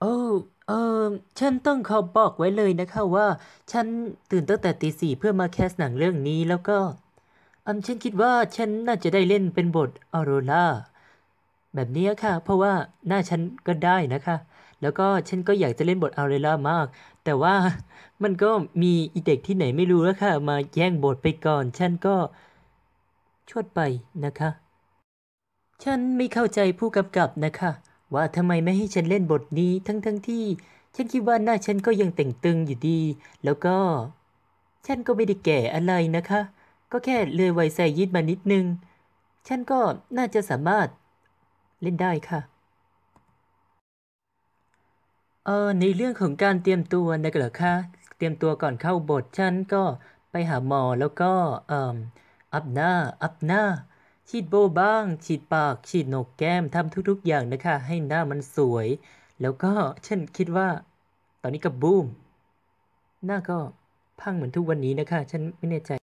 เออเออฉันต้องขอบอกไว้เลยนะคะว่า ฉันตื่นตั้งแต่ตีสี่เพื่อมาแคสหนังเรื่องนี้แล้วก็อืมฉันคิดว่าฉันน่าจะได้เล่นเป็นบทออโรราแบบนี้ค่ะ เพราะว่าหน้าฉันก็ได้นะคะ แล้วก็ฉันก็อยากจะเล่นบทออโรรามาก แต่ว่ามันก็มีอีเด็กที่ไหนไม่รู้แล้วค่ะ มาแย่งบทไปก่อน ฉันก็ชวดไปนะคะ ฉันไม่เข้าใจผู้กำกับนะคะ ว่าทำไมไม่ให้ฉันเล่นบทนี้ทั้งทั้งๆที่ ฉันคิดว่าหน้าฉันก็ยังแต่งตึงอยู่ดี แล้วก็ ฉันก็ไม่ได้แก่อะไรนะคะ ก็แค่เลยวัยใส่ยิดมานิดนึง ฉันก็น่าจะสามารถเล่นได้ค่ะเออในเรื่องของการเตรียมตัวนะเหรอคะ เตรียมตัวก่อนเข้าบทฉันก็ไปหาหมอแล้วก็เอ่ออัพหน้า อัพหน้า ฉีดโบบ้าง ฉีดปาก ฉีดโหนกแก้มทำทุกๆ อย่างนะคะ ให้หน้ามันสวย แล้วก็ฉันคิดว่า ตอนนี้กับบูม หน้าก็พังเหมือนทุกวันนี้นะคะ ฉันไม่แน่ใจ